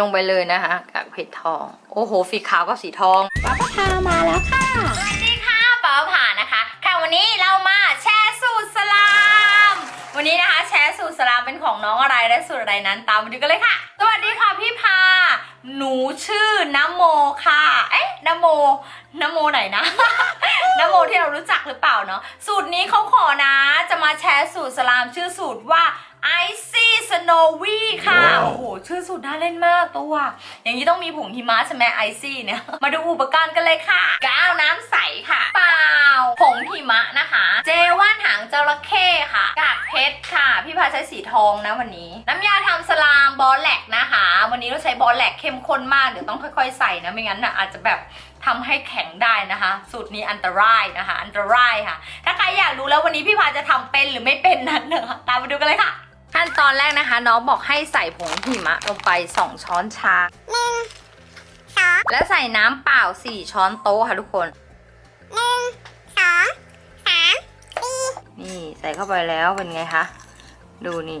ลงไปเลยนะคะกากเพชรทอง โอ้โหสีขาวกับสีทองป้าพามาแล้วค่ะสวัสดีค่ะป๋าผ่านะคะ ค่ะวันนี้เรามาแชร์สูตรสลาม วันนี้นะคะ แชร์สูตรสลามเป็นของน้องอะไรและสูตรอะไรนั้นตามมาดูกันเลยค่ะ สวัสดีค่ะพี่พา หนูชื่อนโมค่ะ เอ๊ะนโมนโมไหนนะนโมที่เรารู้จักหรือเปล่าเนาะสูตรนี้เขาขอนะ จะมาแชร์สูตรสลามชื่อสูตรว่า Icy Snowy ค่ะว้าวโอ้โห ชื่อสูตรน่าเล่นมากตัว อย่างนี้ต้องมีผงหิมะใช่ไหมไอซี่เนี่ย มาดูอุปกรณ์กันเลยค่ะ กาวน้ำใสค่ะ เปล่า ผงหิมะนะคะ เจว่านหางจระเข้ค่ะ กากเพชรค่ะ พี่พาใช้สีทองนะวันนี้ น้ำยาทำสลามบอลแลกนะคะ วันนี้เราใช้บอลแลกเข้มข้นมาก เดี๋ยวต้องค่อยๆ ใส่นะ ไม่งั้นน่ะอาจจะแบบทำให้แข็งได้นะคะ สูตรนี้อันตรายนะคะ อันตรายค่ะ ถ้าใครอยากรู้แล้ววันนี้พี่พาจะทำเป็นหรือไม่เป็นนั้นนะคะตามมาดูกันเลยค่ะ ขั้นตอนแรกนะคะ น้องบอกให้ใส่ผงหิมะลงไป 2 ช้อนชา หนึ่งสองและใส่น้ำเปล่า 4 ช้อนโต๊ะค่ะทุกคน หนึ่งสองสามสี่นี่ใส่เข้าไปแล้วเป็นไงคะ ดูนี่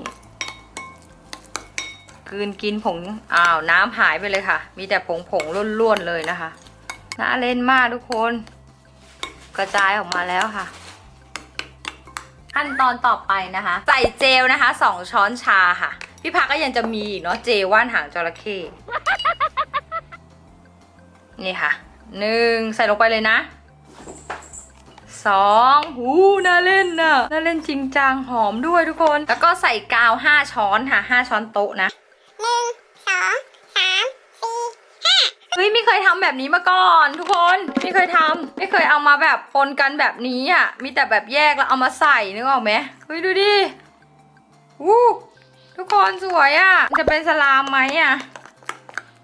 กลืนกินผงอ้าวน้ำหายไปเลยค่ะ มีแต่ผงผงๆล้วนๆเลยนะคะ น่าเล่นมากทุกคน กระจายออกมาแล้วค่ะ ขั้นตอนต่อไปนะคะ ใส่เจลนะคะ 2 ช้อนชาค่ะ พี่พักก็ยังจะมีเนาะเจลว่านหางจระเข้นี่ค่ะหนึ่งใส่ลงไปเลยนะสองหูน่าเล่นน่ะน่าเล่นจริงจังหอมด้วยทุกคน แล้วก็ใส่กาว 5 ช้อนค่ะ 5 ช้อนโต๊ะนะ หนึ่งสองสามสี่ห้า เฮ้ ยไม่เคยทำแบบนี้มาก่อน ทุกคนไม่เคยทำไม่เคยเอามาแบบปนกันแบบนี้อะมีแต่แบบแยกแล้วเอามาใส่นึกออกไหมเฮ้ยดูดิวู้ทุกคนสวยอะจะเป็นสลามไหมอะ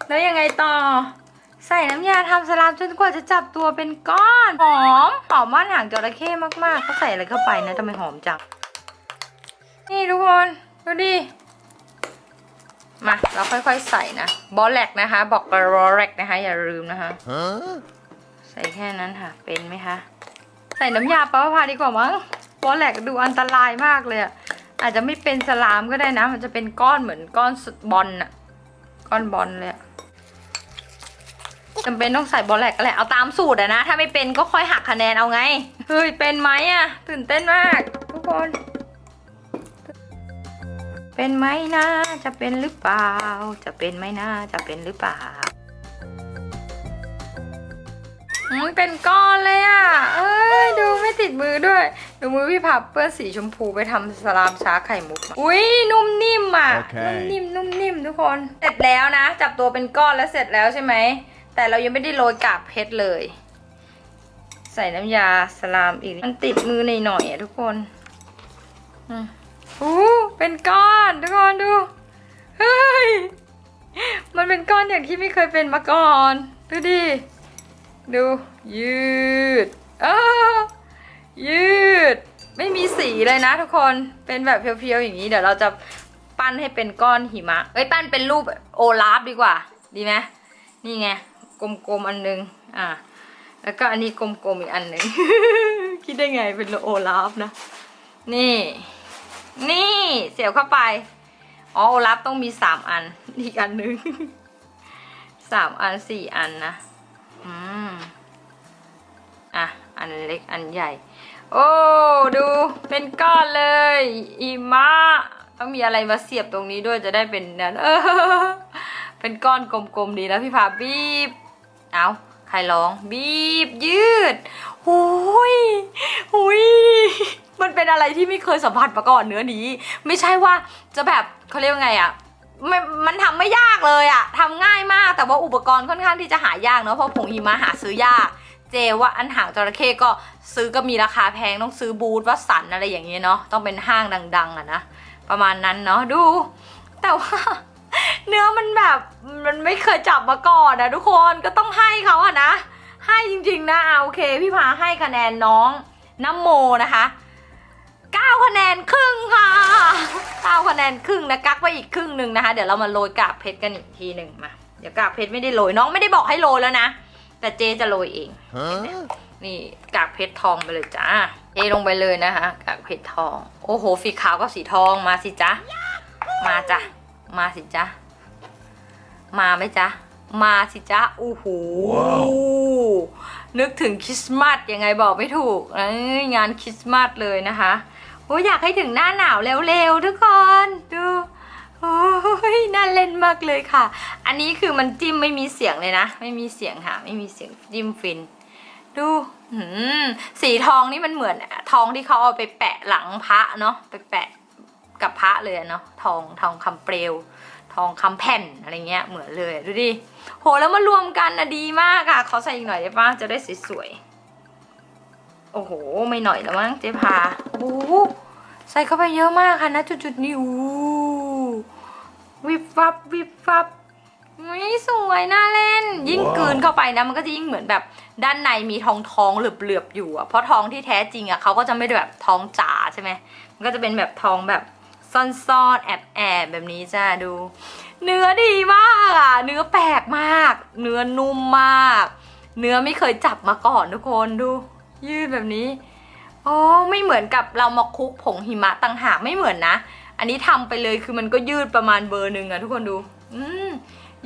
แล้วยังไงต่อ ใส่น้ำยาทำสลามจนกว่าจะจับตัวเป็นก้อนหอมหอมม่านหางจระเข้มากๆเขาใส่อะไรเข้าไปนะทำไมหอมจังนี่ทุกคนดูดิ มาเราค่อยๆใส่นะบอลแลกนะคะ บอกกระบอลแลกนะคะ อย่าลืมนะคะ ใส่แค่นั้นค่ะ เป็นไหมคะ ใส่น้ำยาปลาพาดีกว่ามั้งบอลแลกดูอันตรายมากเลยอะอาจจะไม่เป็นสลามก็ได้นะ มันจะเป็นก้อนเหมือนก้อนบอลน่ะก้อนบอลเลยจำเป็นต้องใส่บอลแลกก็แหละเอาตามสูตรอะนะ ถ้าไม่เป็นก็ค่อยหักคะแนนเอาไง เฮ้ยเป็นไหมอะตื่นเต้นมากทุกคน เป็นไหมนะ จะเป็นหรือเปล่า จะเป็นไหมนะ จะเป็นหรือเปล่ามันเป็นก้อนเลยอะ เอ้ย ดูไม่ติดมือด้วย ดูมือพี่ผับเปื้อนสีชมพูไปทำสลามชาไข่มุกมาอุ้ยนุ่มนิ่มอะโอเคนุ่มนิ่มนุ่มนิ่มทุกคน เสร็จแล้วนะ จับตัวเป็นก้อนแล้วเสร็จแล้วใช่ไหม แต่เรายังไม่ได้โรยกากเพชรเลย ใส่น้ำยาสลามอีก มันติดมือหน่อยๆอะทุกคน อืม อู้เป็นก้อนทุกคนดู เฮ้ย มันเป็นก้อนอย่างที่ไม่เคยเป็นมาก่อน ดูดิ ดู ยืดอ้ายืด ไม่มีสีเลยนะทุกคน เป็นแบบเพียวๆอย่างนี้ เดี๋ยวเราจะปั้นให้เป็นก้อนหิมะ เอ้ย ปั้นเป็นรูปโอลาฟดีกว่า ดีไหมนี่ไง กลมๆอันนึง อะแล้วก็อันนี้กลมๆอีกอันหนึ่ง คิดได้ไงเป็นโอลาฟนะ นี่ นี่เสียบเข้าไป อ๋อโอลาฟต้องมีสามอัน อีกอันหนึ่งสามอันสี่อันนะ อืม อะ อันเล็กอันใหญ่ โอ้ ดูเป็นก้อนเลยอีมะต้องมีอะไรมาเสียบตรงนี้ด้วยจะได้เป็นนั้นเออเป็นก้อนกลมๆดีแล้วพี่พาบีบ เอาใครร้องบีบยืดหุยหุย มันเป็นอะไรที่ไม่เคยสัมผัสมาก่อนเนื้อนี้ ไม่ใช่ว่าจะแบบเขาเรียกว่าไงอะม,มันทำไม่ยากเลยอะทำง่ายมากแต่ว่าอุปกรณ์ค่อนข้างที่จะหายากเนาะเพราะผงหิมะหาซื้อยาก เจว่าอันหางจระเข้ก็ซื้อก็มีราคาแพงต้องซื้อบูธวัสันอะไรอย่างเงี้ยเนาะต้องเป็นห้างดัง ๆอะนะประมาณนั้นเนาะดู แต่ว่าเนื้อมันแบบมันไม่เคยจับมาก่อนนะทุกคนก็ต้องให้เขาอะนะ ให้จริงๆนะอะโอเค พี่พาให้คะแนนน้องน้ำโมนะคะ 9คะแนนครึ่งค่ะ9คะแนนครึ่งนะกักไว้อีกครึ่งหนึ่งนะคะ เดี๋ยวเรามาโรยกากเพชรกันอีกทีหนึ่งมา เดี๋ยวกากเพชรไม่ได้โรยน้องไม่ได้บอกให้โรยแล้วนะ แต่เจจะโรยเอง Huh? นี่กากเพชรทองไปเลยจ้าเทลงไปเลยนะคะกากเพชรทอง โอ้โหสีขาวกับสีทองมาสิจ้ามาจ้ะมาสิจ้ามาไหมจ๊ะมาสิจ๊ะโอ้โหนึกถึงคริสต์มาสยังไงบอกไม่ถูกเอ้ยงานคริสต์มาสเลยนะคะ โอ้ยอยากให้ถึงหน้าหนาวเร็วๆทุกคนดูโอ้ยน่าเล่นมากเลยค่ะ อันนี้คือมันจิ้มไม่มีเสียงเลยนะ ไม่มีเสียงค่ะ ไม่มีเสียงจิ้มฟิน ดูสีทองนี่มันเหมือน ทองที่เขาเอาไปแปะหลังพระเนาะไปแปะกับพระเลยเนาะทองทองคำเปลว ทองคำแผ่นอะไรเงี้ยเหมือนเลยดูดิโหแล้วมารวมกันนะดีมากอะขอใส่อีกหน่อยได้ปะจะได้สวยๆ โอ้โห ไม่หน่อยแล้วมั้งเจ๊พาโอ้โหใส่เข้าไปเยอะมากค่ะนะจุดๆนี้อู้วิบวับวิบวับไม่สวยน่าเล่น ยิ่งกลืนเข้าไปนะมันก็จะยิ่งเหมือนแบบ ด้านในมีทองทองเหลือบๆอยู่อะเพราะทองที่แท้จริงอะเขาก็จะไม่ได้แบบทองจ๋าใช่ไหมมันก็จะเป็นแบบทองแบบซ่อนๆแอบแอบแบบนี้จ้าดู เนื้อดีมากอะเนื้อแปลกมาก เนื้อนุ่มมาก เนื้อไม่เคยจับมาก่อนทุกคนดู ยืดแบบนี้อ๋อไม่เหมือนกับเรามาคุกผงหิมะต่างหากไม่เหมือนนะ อันนี้ทำไปเลยคือมันก็ยืดประมาณเบอร์หนึ่งอะทุกคนดู อืม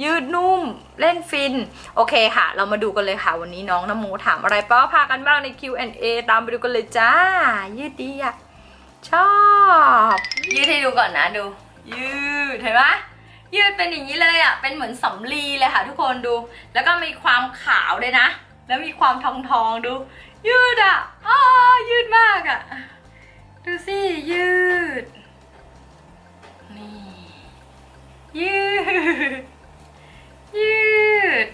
ยืดนุ่มเล่นฟิน โอเคค่ะ เรามาดูกันเลยค่ะวันนี้น้องน้ำหมูถามอะไรป้าพากันบ้างใน Q&A ตามไปดูกันเลยจ้า ยืดดีอะชอบ ยืดให้ดูก่อนนะดู ยืดเห็นปะยืดเป็นอย่างนี้เลยอะเป็นเหมือนสำลีเลยค่ะ ทุกคนดู แล้วก็มีความขาวเลยนะ แล้วมีความทองทองดู ยืดอะอ้ายืดมากอะ ดูสิ ยืด นี่ ยืด ยืด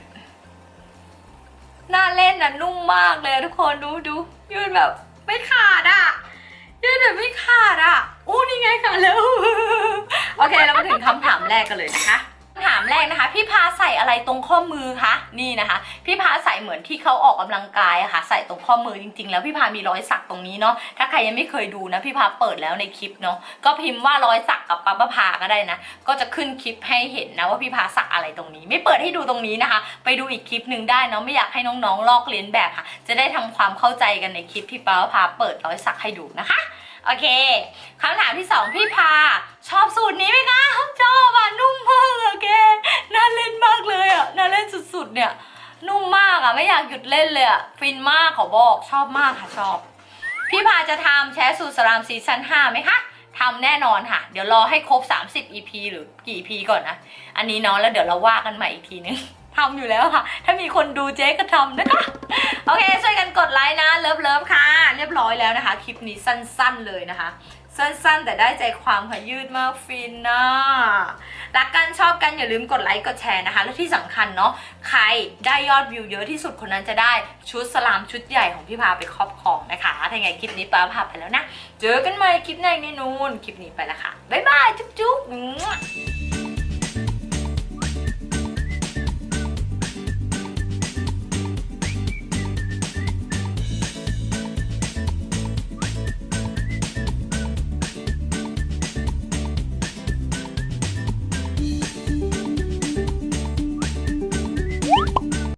น่าเล่นอะ นุ่มมากเลยทุกคนดูดู ยืดแบบ ไม่ขาดอะ ยืดแบบไม่ขาดอะอู้นี่ไงค่ะแล้ว โอเค เรามาถึงคำถามแรกกันเลยนะคะ ถามแรกนะคะ พี่พาใส่อะไรตรงข้อมือคะนี่นะคะ พี่พาใส่เหมือนที่เขาออกกำลังกายอะค่ะ ใส่ตรงข้อมือจริง ๆ แล้วพี่พามีรอยสักตรงนี้เนาะถ้าใครยังไม่เคยดูนะพี่พาเปิดแล้วในคลิปเนาะก็พิมพ์ว่ารอยสักกับปั๊บพาก็ได้นะก็จะขึ้นคลิปให้เห็นนะว่าพี่พาสักอะไรตรงนี้ ไม่เปิดให้ดูตรงนี้นะคะ ไปดูอีกคลิปหนึ่งได้เนาะไม่อยากให้น้องๆลอกเลียนแบบค่ะ จะได้ทำความเข้าใจกันในคลิปที่ป้าพาเปิดรอยสักให้ดูนะคะโอเคคำถามที่สองพี่พาชอบสูตรนี้ไหมคะชอบอะนุ่มมากอะแเนี่ยนุ่มมากอะไม่อยากหยุดเล่นเลยอะฟินมากขอบอกชอบมากค่ะชอบ พี่พาจะทำแชร์สูตรสลามซีซั่น5ไหมคะทำแน่นอนค่ะ เดี๋ยวรอให้ครบ 30 EP หรือกี่ EP ก่อนนะ อันนี้เนาะแล้วเดี๋ยวเราว่ากันใหม่อีกทีนึงทำอยู่แล้วค่ะ ถ้ามีคนดูเจ๊ก็ทำนะคะ โอเค ช่วยกันกดไลค์นะ เลิฟเลิฟค่ะ เรียบร้อยแล้วนะคะ คลิปนี้สั้นๆเลยนะคะ สั้นๆ แต่ได้ใจความค่ะยืดมากฟินนะรักกันชอบกันอย่าลืมกดไลค์กดแชร์นะคะ และที่สำคัญเนาะใครได้ยอดวิวเยอะที่สุดคนนั้นจะได้ชุดสลามชุดใหญ่ของพี่พาไปครอบครองนะคะถ้าไงคลิปนี้ป้าพาไปแล้วนะ เจอกันใหม่คลิปในในนูนคลิปนี้ไปละค่ะบ๊ายบายจุ๊บจุ๊บ